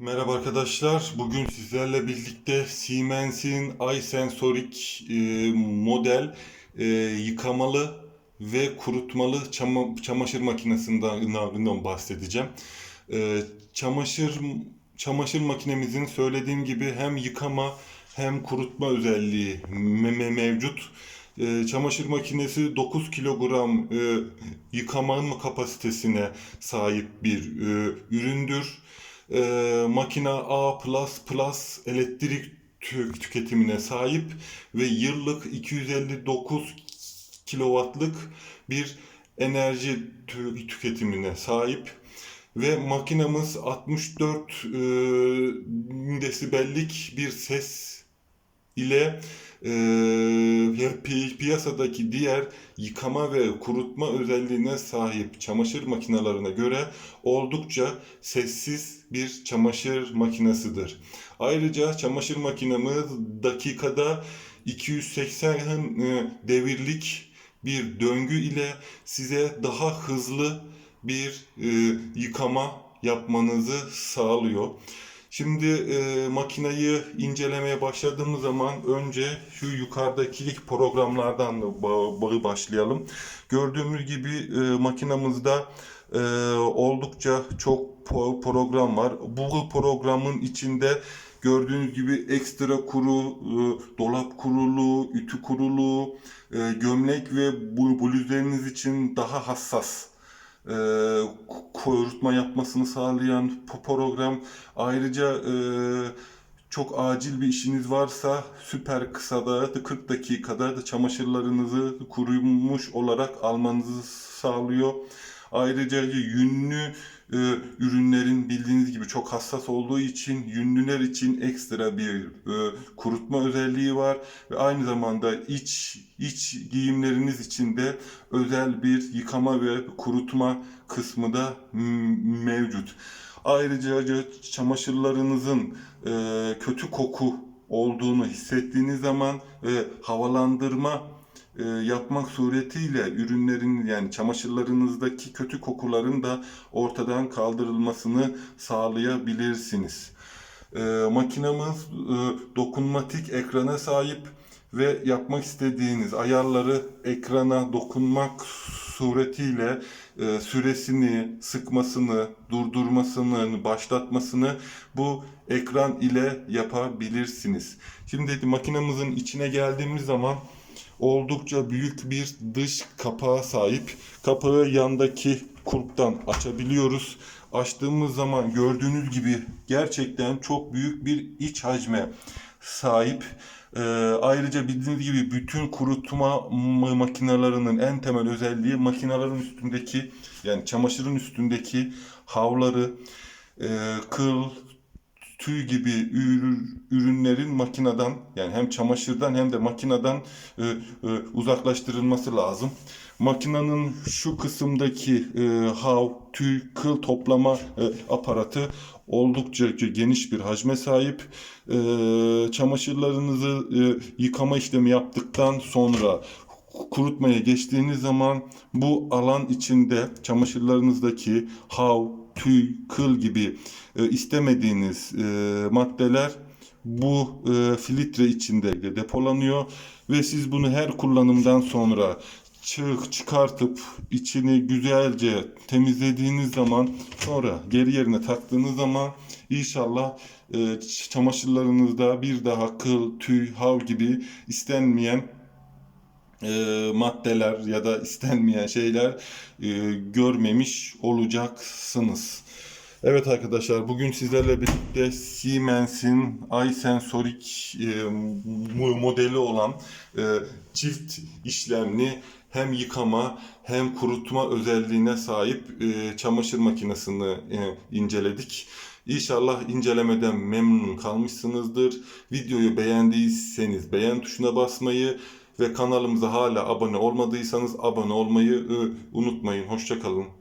Merhaba arkadaşlar. Bugün sizlerle birlikte Siemens'in iSensorik e, model e, yıkamalı ve kurutmalı çama- çamaşır makinesinden bahsedeceğim. E, çamaşır çamaşır makinemizin söylediğim gibi hem yıkama hem kurutma özelliği me- me- mevcut. E, çamaşır makinesi 9 kilogram e, yıkama kapasitesine sahip bir e, üründür e, makina A++ elektrik tü- tüketimine sahip ve yıllık 259 kilowattlık bir enerji tü- tüketimine sahip. Ve makinamız 64 e, desibellik bir ses ile e, pi- piyasadaki diğer yıkama ve kurutma özelliğine sahip çamaşır makinelerine göre oldukça sessiz bir çamaşır makinesidir. Ayrıca çamaşır makinemiz dakikada 280 e, devirlik bir döngü ile size daha hızlı bir e, yıkama yapmanızı sağlıyor. Şimdi e, makinayı incelemeye başladığımız zaman önce şu yukarıdaki ilk programlardan ba- ba- başlayalım. Gördüğümüz gibi e, makinamızda e, oldukça çok program var. Bu programın içinde gördüğünüz gibi ekstra kuru, e, dolap kurulu, ütü kurulu, e, gömlek ve bluzlarınız için daha hassas e, kurutma yapmasını sağlayan program. Ayrıca e, çok acil bir işiniz varsa süper kısada 40 dakikada da çamaşırlarınızı kurumuş olarak almanızı sağlıyor. Ayrıca yünlü e, ürünlerin bildiğiniz gibi çok hassas olduğu için yünlüler için ekstra bir e, kurutma özelliği var ve aynı zamanda iç iç giyimleriniz için de özel bir yıkama ve kurutma kısmı da mevcut. Ayrıca çamaşırlarınızın e, kötü koku olduğunu hissettiğiniz zaman e, havalandırma e, yapmak suretiyle ürünlerin yani çamaşırlarınızdaki kötü kokuların da ortadan kaldırılmasını sağlayabilirsiniz. E, makinamız e, dokunmatik ekrana sahip ve yapmak istediğiniz ayarları ekrana dokunmak suretiyle e, süresini, sıkmasını, durdurmasını, başlatmasını bu ekran ile yapabilirsiniz. Şimdi makinamızın içine geldiğimiz zaman oldukça büyük bir dış kapağa sahip. Kapağı yandaki kulptan açabiliyoruz. Açtığımız zaman gördüğünüz gibi gerçekten çok büyük bir iç hacme sahip. Ee, ayrıca bildiğiniz gibi bütün kurutma ma- makinelerinin en temel özelliği makinelerin üstündeki yani çamaşırın üstündeki havları, e, kıl, tüy gibi ürü- ürünlerin makineden yani hem çamaşırdan hem de makineden e, e, uzaklaştırılması lazım. Makinenin şu kısımdaki e, hav, tüy, kıl toplama e, aparatı oldukça geniş bir hacme sahip. E, çamaşırlarınızı e, yıkama işlemi yaptıktan sonra kurutmaya geçtiğiniz zaman bu alan içinde çamaşırlarınızdaki hav, tüy, kıl gibi e, istemediğiniz e, maddeler bu e, filtre içinde depolanıyor ve siz bunu her kullanımdan sonra çık çıkartıp içini güzelce temizlediğiniz zaman sonra geri yerine taktığınız zaman inşallah e, çamaşırlarınızda bir daha kıl, tüy, hav gibi istenmeyen e, maddeler ya da istenmeyen şeyler e, görmemiş olacaksınız. Evet arkadaşlar bugün sizlerle birlikte Siemens'in iSensorik e, mo- modeli olan e, çift işlemli hem yıkama hem kurutma özelliğine sahip e, çamaşır makinesini e, inceledik. İnşallah incelemeden memnun kalmışsınızdır. Videoyu beğendiyseniz beğen tuşuna basmayı ve kanalımıza hala abone olmadıysanız abone olmayı unutmayın. Hoşçakalın.